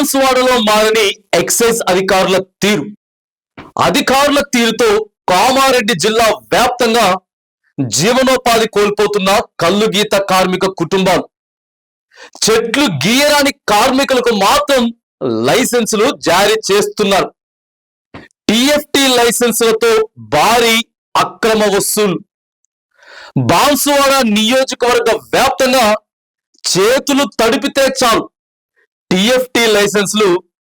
బాన్స్వాడలో మారని ఎక్సైజ్ అధికారుల తీరు. అధికారుల తీరుతో కామారెడ్డి జిల్లా వ్యాప్తంగా జీవనోపాధి కోల్పోతున్న కళ్ళు గీత కార్మిక కుటుంబాలు. చెట్లు గీయరాని కార్మికులకు మాత్రం లైసెన్సులు జారీ చేస్తున్నారు. టిఎఫ్టి లైసెన్సులతో భారీ అక్రమ వసూలు. బాన్సువాడ నియోజకవర్గ వ్యాప్తంగా చేతులు తడిపితే చాలు. టిఎఫ్టి లైసెన్స్లు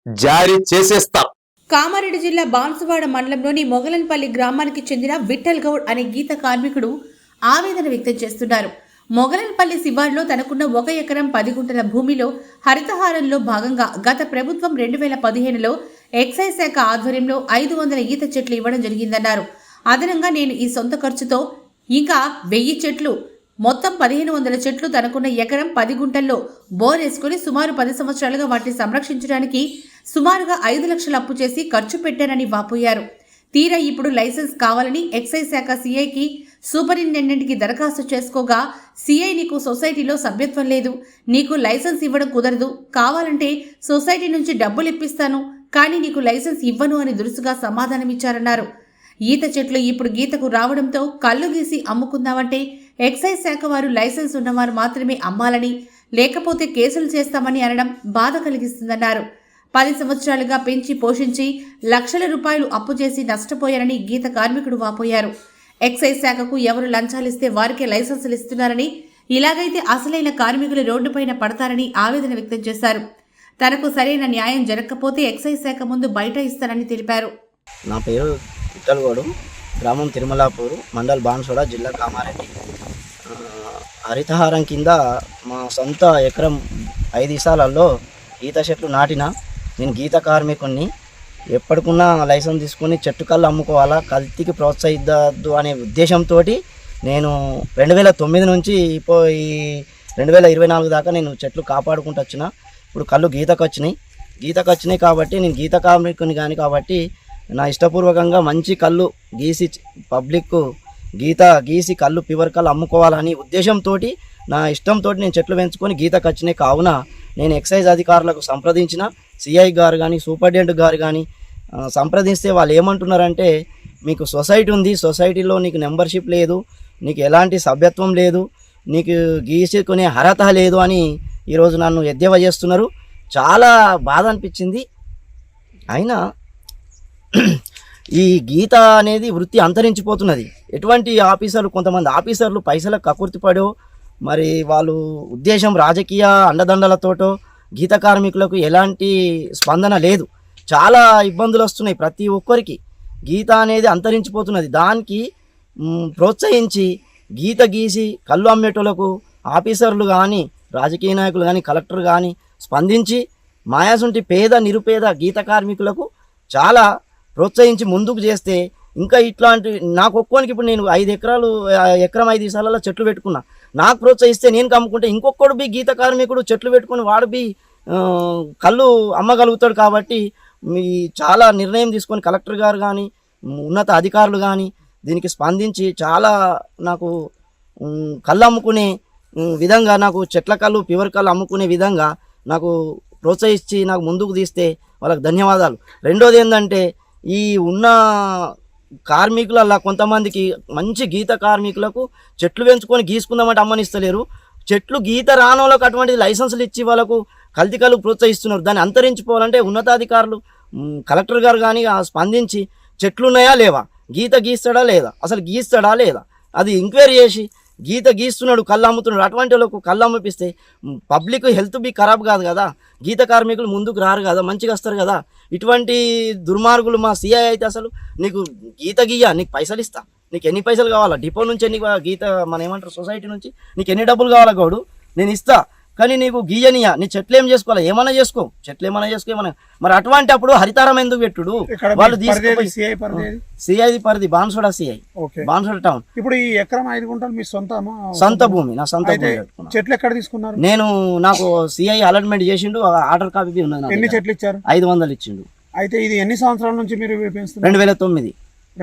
జారీ చేసేస్తారు కామారెడ్డి జిల్లా బాన్సువాడ మండలంలోని మొగలన్పల్లి గ్రామానికి చెందిన విఠల్ గౌడ్ అనే గీత కార్మికుడు ఆవేదన వ్యక్తం చేస్తున్నారు. మొగలన్పల్లి శివార్లో తనకున్న ఒక ఎకరం పది గుంటల భూమిలో హరితహారంలో భాగంగా గత ప్రభుత్వం రెండు వేల పదిహేనులో ఎక్సైజ్ శాఖ ఆధ్వర్యంలో ఐదు వందల ఈత చెట్లు ఇవ్వడం జరిగిందన్నారు. అదనంగా నేను ఈ సొంత ఖర్చుతో ఇంకా వెయ్యి చెట్లు మొత్తం పదిహేను వందల చెట్లు తనకున్న ఎకరం పది గుంటల్లో బోరేసుకుని సుమారు పది సంవత్సరాలుగా వాటిని సంరక్షించడానికి సుమారుగా ఐదు లక్షలు అప్పు చేసి ఖర్చు పెట్టానని వాపోయారు. తీరా ఇప్పుడు లైసెన్స్ కావాలని ఎక్సైజ్ శాఖ సీఐకి సూపరింటెండెంట్కి దరఖాస్తు చేసుకోగా సీఐ నీకు సొసైటీలో సభ్యత్వం లేదు. నీకు లైసెన్స్ ఇవ్వడం కుదరదు. కావాలంటే సొసైటీ నుంచి డబ్బులు ఇప్పిస్తాను. కానీ నీకు లైసెన్స్ ఇవ్వను అని దురుసుగా సమాధానమిచ్చారన్నారు. ఈత చెట్లు ఇప్పుడు గీతకు రావడంతో కళ్ళు గీసి అమ్ముకుందామంటే ఎక్సైజ్ శాఖ వారు లైసెన్స్ ఉన్నవారు మాత్రమే అమ్మాలని లేకపోతే కేసులు చేస్తామని అనడం బాధ కలిగిస్తుందన్నారు. పది సంవత్సరాలుగా పెంచి పోషించి లక్షల రూపాయలు అప్పు చేసి నష్టపోయారని గీత కార్మికుడు వాపోయారు. ఎక్సైజ్ శాఖకు ఎవరు లంచాలిస్తే వారికే లైసెన్సులు ఇస్తున్నారని ఇలాగైతే అసలైన కార్మికులు రోడ్డుపైన పడతారని ఆవేదన వ్యక్తం చేశారు. తనకు సరైన న్యాయం జరగకపోతే ఎక్సైజ్ శాఖ ముందు బయట ఇస్తారని తెలిపారు. నా పేరు గ్రామం తిరుమలాపూరు మండల్ బాన్సోడ జిల్లా కామారెడ్డి. హరితహారం కింద మా సొంత ఎకరం ఐదు ఇసాలలో ఈత చెట్లు నాటిన నేను గీత కార్మికుణ్ణి. ఎప్పటికున్నా లైసెన్స్ తీసుకుని చెట్టు కళ్ళు అమ్ముకోవాలా కల్తీకి ప్రోత్సహిద్దద్దు అనే ఉద్దేశంతో నేను రెండు వేల తొమ్మిది నుంచి ఇప్పో ఈ రెండు వేల ఇరవై నాలుగు దాకా నేను చెట్లు కాపాడుకుంటూ వచ్చిన ఇప్పుడు కళ్ళు గీతకు వచ్చినాయి గీతకు వచ్చినాయి కాబట్టి నేను గీత కార్మికుని కానీ కాబట్టి నా ఇష్టపూర్వకంగా మంచి కళ్ళు గీసి పబ్లిక్ గీత గీసి కళ్ళు పివర్ కళ్ళు అమ్ముకోవాలని ఉద్దేశంతో నా ఇష్టంతో నేను చెట్లు పెంచుకొని గీతకు వచ్చినాయి కావున నేను ఎక్సైజ్ అధికారులకు సంప్రదించిన సిఐ గారు కానీ సూపరింటెండెంట్ గారు కానీ సంప్రదిస్తే వాళ్ళు ఏమంటున్నారంటే మీకు సొసైటీ ఉంది సొసైటీలో నీకు మెంబర్షిప్ లేదు నీకు ఎలాంటి సభ్యత్వం లేదు నీకు గీసుకునే అర్హత లేదు అని ఈరోజు నన్ను ఎద్దేవా చేస్తున్నారు. చాలా బాధ అనిపించింది. అయినా ఈ గీత అనేది వృత్తి అంతరించిపోతున్నది. ఎటువంటి ఆఫీసర్లు కొంతమంది ఆఫీసర్లు పైసలకు కకుర్తిపడో మరి వాళ్ళు ఉద్దేశం రాజకీయ అండదండలతోటో గీత కార్మికులకు ఎలాంటి స్పందన లేదు. చాలా ఇబ్బందులు వస్తున్నాయి ప్రతి ఒక్కరికి. గీత అనేది అంతరించిపోతున్నది. దానికి ప్రోత్సహించి గీత గీసి కళ్ళు అమ్మేటోళ్ళకు ఆఫీసర్లు కానీ రాజకీయ నాయకులు కానీ కలెక్టర్ కానీ స్పందించి మాయాసుంటి పేద నిరుపేద గీత కార్మికులకు చాలా ప్రోత్సహించి ముందుకు చేస్తే ఇంకా ఇట్లాంటి నాకు ఒక్కోనికి ఇప్పుడు నేను ఐదు ఎకరాలు ఎకరం ఐదు సార్లలో చెట్లు పెట్టుకున్నా. నాకు ప్రోత్సహిస్తే నేను కమ్ముకుంటే ఇంకొకడు బి గీత కార్మికుడు చెట్లు పెట్టుకుని వాడు బి కళ్ళు అమ్మగలుగుతాడు కాబట్టి మీ చాలా నిర్ణయం తీసుకొని కలెక్టర్ గారు కానీ ఉన్నత అధికారులు కానీ దీనికి స్పందించి చాలా నాకు కళ్ళు అమ్ముకునే విధంగా నాకు చెట్ల కళ్ళు ప్యూర్ కళ్ళు అమ్ముకునే విధంగా నాకు ప్రోత్సహించి నాకు ముందుకు తీస్తే వాళ్ళకి ధన్యవాదాలు. రెండోది ఏంటంటే ఈ ఉన్న కార్మికులల్లా కొంతమందికి మంచి గీత కార్మికులకు చెట్లు పెంచుకొని గీసుకుందామంటే అమ్మనిస్తలేరు. చెట్లు గీత రానోళ్ళకు అటువంటి లైసెన్సులు ఇచ్చి వాళ్ళకు కల్తికలు ప్రోత్సహిస్తున్నారు. దాన్ని అంతరించిపోవాలంటే ఉన్నతాధికారులు కలెక్టర్ గారు కానీ స్పందించి చెట్లు ఉన్నాయా లేవా? గీత గీస్తాడా లేదా? అసలు గీస్తాడా లేదా? అది ఎంక్వైరీ చేసి గీత గీస్తున్నాడు కళ్ళు అమ్ముతున్నాడు అటువంటి వాళ్ళకు కళ్ళు అమ్మిపిస్తే పబ్లిక్ హెల్త్ బి ఖరాబ్ కాదు కదా. గీత కార్మికులు ముందుకు రారు కదా మంచిగా వస్తారు కదా. ఇటువంటి దుర్మార్గులు మా సీఐ అయితే అసలు నీకు గీత గీయ నీకు పైసలు ఇస్తా. నీకు ఎన్ని పైసలు కావాలా? డిపో నుంచి ఎన్ని గీత మన ఏమంటారు సొసైటీ నుంచి నీకు ఎన్ని డబ్బులు కావాలా గౌడు? నేను ఇస్తా. కానీ నీకు గీయనియా నీ చెట్లు ఏం చేసుకోవాలి? ఏమైనా చేసుకో. చెట్లు ఏమైనా చేసుకో ఏమైనా మరి అటువంటి అప్పుడు హరితారం ఎందుకు పెట్టుడు? వాళ్ళు సిఐ పరిధి సిఐది పరిధి బాన్సోడా సిఐ. బాన్సోడ టౌన్. ఇప్పుడు ఈ ఎకరం ఐదు గుంటలు మీ సొంతమా సొంత భూమి నా సొంత భూమి. చెట్లు ఎక్కడ తీసుకున్నారు? నేను నాకు సిఐ అలాట్మెంట్ చేసిండు ఆర్డర్ కాపీ ఉన్నది ఎన్ని. చెట్లు ఇచ్చారు? ఐదు వందలు ఇచ్చిండు. అయితే ఇది ఎన్ని సంవత్సరాల నుంచి మీరు పెంచుతున్నారు? రెండు వేల తొమ్మిది.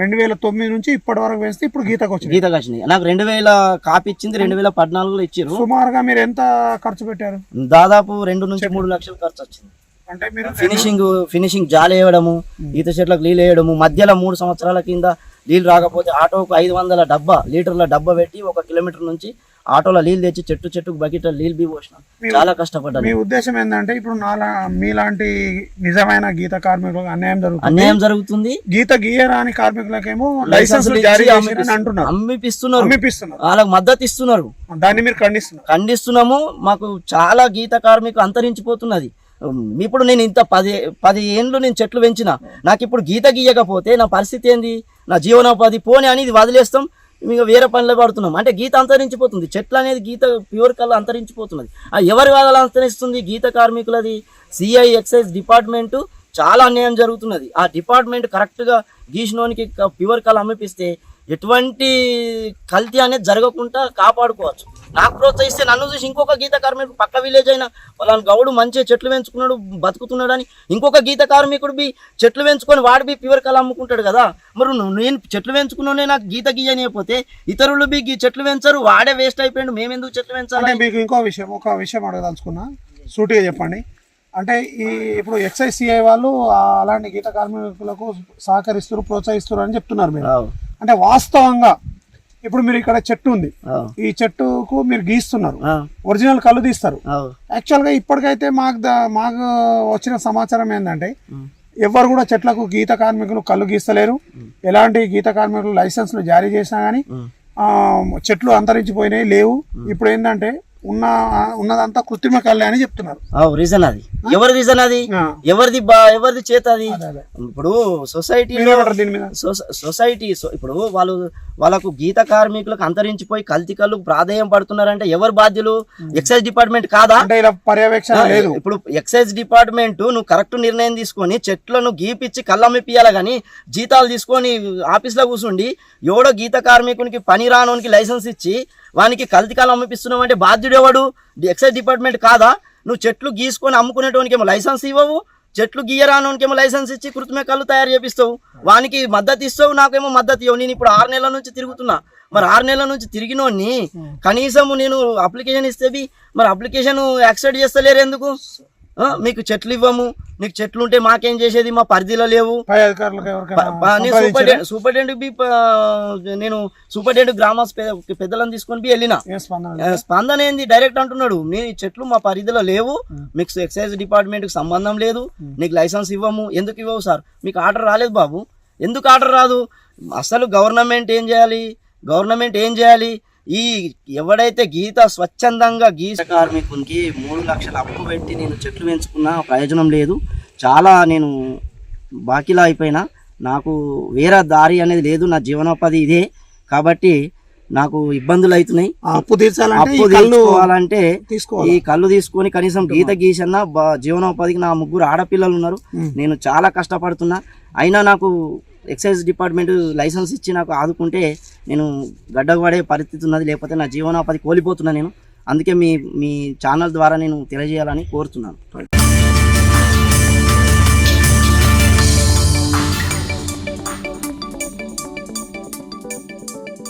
రెండు వేల తొమ్మిది నుంచి ఇప్పటి వరకు పెంచితే ఇప్పుడు గీతకు వచ్చింది గీతకు వచ్చినాయి. నాకు రెండు వేల కాపీ ఇచ్చింది రెండు వేల పద్నాలుగులో ఇచ్చిర్రు. సుమారుగా మీరు ఎంత ఖర్చు పెట్టారు? దాదాపు రెండు నుంచి మూడు లక్షలు ఖర్చు వచ్చింది. అంటే మీరు ఫినిషింగ్ ఫినిషింగ్ జాలి వేయడము ఈత చెట్లకు నీళ్ళు వేయడము మధ్యలో మూడు సంవత్సరాల కింద నీళ్ళు రాకపోతే ఆటోకు ఐదు వందల డబ్బా లీటర్ల డబ్బా పెట్టి ఒక కిలోమీటర్ నుంచి ఆటోలో నీళ్ళు తెచ్చి చెట్టు చెట్టుకు బకెట్ నీళ్ళు బీ పోసిన. చాలా కష్టపడ్డాను. మీ ఉద్దేశం ఏంటంటే ఇప్పుడు నాలా మీలాంటి నిజమైన గీత కార్మికులకు అన్యాయం జరుగుతుంది. అన్యాయం జరుగుతుంది. గీత గీయరాని కార్మికులకేమో లైసెన్స్ జారీ అంటున్నారు. అమ్మిపిస్తున్నారు. అమ్మిపిస్తున్నారు. వాళ్ళకి మద్దతు ఇస్తున్నారు. దాన్ని మీరు ఖండిస్తున్నారు. ఖండిస్తున్నాము. మాకు చాలా గీత కార్మికులు అంతరించిపోతున్నది. ఇప్పుడు నేను ఇంత పది పది ఏండ్లు నేను చెట్లు పెంచిన నాకు ఇప్పుడు గీత గీయకపోతే నా పరిస్థితి ఏంది? నా జీవనోపాధి పోనీ అనేది వదిలేస్తాం. ఇంకా వేరే పనిలో పడుతున్నాం. అంటే గీత అంతరించిపోతుంది. చెట్లు అనేది గీత ప్యూర్ కల్లా అంతరించిపోతున్నది. ఆ ఎవరి వాదాలు అంతరిస్తుంది? గీత కార్మికులది. సిఐ ఎక్సైజ్ డిపార్ట్మెంటు చాలా అన్యాయం జరుగుతున్నది. ఆ డిపార్ట్మెంట్ కరెక్ట్గా గీసినోనికి ప్యూర్ కళ అమ్మిపిస్తే ఎటువంటి కల్తీ అనేది జరగకుండా కాపాడుకోవచ్చు. నాకు ప్రోత్సహిస్తే నన్ను చూసి ఇంకొక గీత కార్మికుడు పక్క విలేజ్ అయినా వాళ్ళ గౌడు మంచిగా చెట్లు పెంచుకున్నాడు బతుకుతున్నాడు అని ఇంకొక గీత కార్మికుడు బి చెట్లు పెంచుకొని వాడు బి ప్యూర్ కళ అమ్ముకుంటాడు కదా. మరి నేను చెట్లు పెంచుకున్నానే నాకు గీత గీయనియకపోతే ఇతరులు బి గీ చెట్లు పెంచరు వాడే వేస్ట్ అయిపోయాడు మేమెందుకు చెట్లు అంటే పెంచాలి మీకు ఇంకో విషయం ఒక విషయం అడగదలుచుకున్నా. సూటిగా చెప్పండి. అంటే ఈ ఇప్పుడు ఎక్సైజ్ సిఐ వాళ్ళు అలాంటి గీత కార్మికులకు సహకరిస్తారు ప్రోత్సహిస్తారు అని చెప్తున్నారు మీరు. అంటే వాస్తవంగా ఇప్పుడు మీరు ఇక్కడ చెట్టు ఉంది. ఈ చెట్టుకు మీరు గీస్తున్నారు. ఒరిజినల్ కళ్ళు తీస్తారు. ఆవ్. యాక్చువల్గా ఇప్పటికైతే మాకు మాకు వచ్చిన సమాచారం ఏంటంటే. ఎవరు కూడా చెట్లకు గీత కార్మికులు కళ్ళు గీస్తలేరు. ఎలాంటి గీత కార్మికులు లైసెన్స్లు జారీ చేసినా ఉమ్. చెట్లు అంతరించిపోయినాయి లేవు. ఇప్పుడు ఏంటంటే ఉన్న ఉన్నదంతా కృత్రిమ కళ్ళే అని చెప్తున్నారు. రీజన్ అది. ఎవరి రీజన్ అది? ఎవరిది ఎవరిది చేత అది. ఇప్పుడు సొసైటీ సో- ఇప్పుడు వాళ్ళు వాళ్ళకు గీత కార్మికులకు అంతరించిపోయి కల్తీ కళ్ళు ప్రాధేయం పడుతున్నారంటే ఎవరు బాధ్యులు? ఎక్సైజ్ డిపార్ట్మెంట్ కాదా? పర్యవేక్షణ లేదు. ఇప్పుడు ఎక్సైజ్ డిపార్ట్మెంట్ నువ్వు కరెక్ట్ నిర్ణయం తీసుకొని చెట్లను గీపిచ్చి కళ్ళమ్మిపియాలి కానీ జీతాలు తీసుకొని ఆఫీస్లో కూర్చుండి ఎవడో గీత కార్మికునికి పని రానోనికి లైసెన్స్ ఇచ్చి వానికి కల్తీ కళ్ళు అమ్మిపిస్తున్నావు అంటే బాధ్యుడు ఎవడు? ఎక్సైజ్ డిపార్ట్మెంట్ కాదా? నువ్వు చెట్లు గీసుకొని అమ్ముకునేటోనికి ఏమో లైసెన్స్ ఇవ్వవు. చెట్లు గీయరానోనికి ఏమో లైసెన్స్ ఇచ్చి కృత్రిమ కళ్ళు తయారు చేపిస్తావు. వానికి మద్దతు ఇస్తావు నాకేమో మద్దతు ఇవ్వవు. నేను ఇప్పుడు ఆరు నెలల నుంచి తిరుగుతున్నా. మరి ఆరు నెలల నుంచి తిరిగినోని కనీసం నేను అప్లికేషన్ ఇస్తే బి మరి అప్లికేషన్ యాక్సెప్ట్ చేస్తలేరు ఎందుకు? మీకు చెట్లు ఇవ్వము. నీకు చెట్లు ఉంటే మాకేం చేసేది? మా పరిధిలో లేవు? సూపరింటెండెంట్ బి నేను సూపరింటెండెంట్ గ్రామ పెద్దలను తీసుకొని బి వెళ్ళిన. స్పందన ఏంది? డైరెక్ట్ అంటున్నాడు. నేను ఈ చెట్లు మా పరిధిలో లేవు. మీకు ఎక్సైజ్ డిపార్ట్మెంట్కి సంబంధం లేదు. నీకు లైసెన్స్ ఇవ్వము. ఎందుకు ఇవ్వవు సార్? మీకు ఆర్డర్ రాలేదు బాబు. ఎందుకు ఆర్డర్ రాదు? అసలు గవర్నమెంట్ ఏం చేయాలి? గవర్నమెంట్ ఏం చేయాలి? ఈ ఎవడైతే గీత స్వచ్ఛందంగా గీత కార్మికునికి మూడు లక్షల అప్పు పెట్టి నేను చెట్లు పెంచుకున్నా ప్రయోజనం లేదు. చాలా నేను బాకీలా అయిపోయినా. నాకు వేరే దారి అనేది లేదు నా జీవనోపాధి ఇదే. కాబట్టి నాకు ఇబ్బందులు అవుతున్నాయి. అప్పు తీర్చాలంటే అప్పు తీసుకోవాలి? ఈ కళ్ళు తీసుకొని కనీసం గీత గీసన్నా బ- జీవనోపాధికి నా ముగ్గురు ఆడపిల్లలు ఉన్నారు. నేను చాలా కష్టపడుతున్నా. అయినా నాకు ఎక్సైజ్ డిపార్ట్మెంట్ లైసెన్స్ ఇచ్చి నాకు ఆదుకుంటే నేను గడ్డపడే పరిస్థితి ఉన్నది లేకపోతే నా జీవనోపాధి కోల్పోతున్నా నేను. అందుకే మీ మీ ఛానల్ ద్వారా నేను తెలియజేయాలని కోరుతున్నాను.